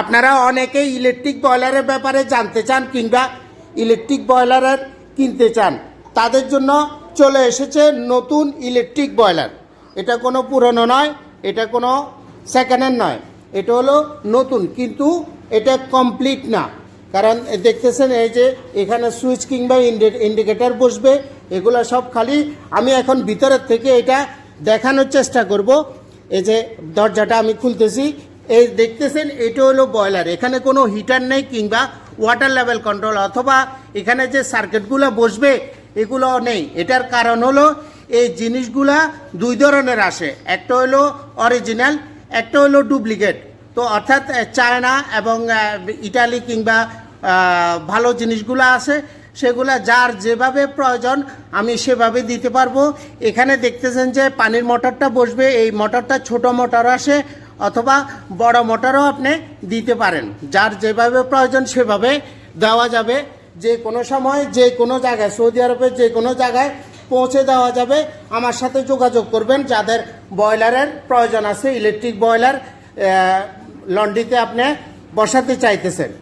আপনারা অনেকেই ইলেকট্রিক বয়লারের ব্যাপারে জানতে চান কিংবা ইলেকট্রিক বয়লারের কিনতে চান, তাদের জন্য চলে এসেছে নতুন ইলেকট্রিক বয়লার এটা কোনো পুরনো নয়, এটা কোনো সেকেন্ড হ্যান্ড নয়, এটা হলো নতুন। কিন্তু এটা কমপ্লিট না। কারণ দেখতেছেন এই যে এখানে সুইচ কিংবা ইন্ডিকেটার বসবে, এগুলো সব খালি আমি এখন ভিতরের থেকে এটা দেখানোর চেষ্টা করব। এই যে দরজাটা আমি খুলতেছি এই দেখতেছেন, এটা হলো বয়লার এখানে কোনো হিটার নেই কিংবা ওয়াটার লেভেল কন্ট্রোল অথবা এখানে যে সার্কিটগুলো বসবে এগুলো নেই। এটার কারণ হলো, এই জিনিসগুলা দুই ধরনের আসে। একটা হলো অরিজিনাল একটা হলো ডুপ্লিকেট তো অর্থাৎ চায়না এবং ইটালি কিংবা ভালো জিনিসগুলো আছে, সেগুলা যার যেভাবে প্রয়োজন, আমি সেভাবে দিতে পারব। এখানে দেখতেছেন যে পানির মোটরটা বসবে, এই মোটরটা ছোট মোটর আসে অথবা বড় মোটরও আপনি দিতে পারেন। যার যেভাবে প্রয়োজন সেভাবে দেওয়া যাবে। যে কোনো সময় যে কোনো জায়গায়, সৌদি আরবের যে কোনো জায়গায় পৌঁছে দেওয়া যাবে। আমার সাথে যোগাযোগ করবেন। যাদের ব্রয়লারের প্রয়োজন আছে, ইলেকট্রিক বয়লার লন্ড্রিতে আপনি বসাতে চাইতেছেন।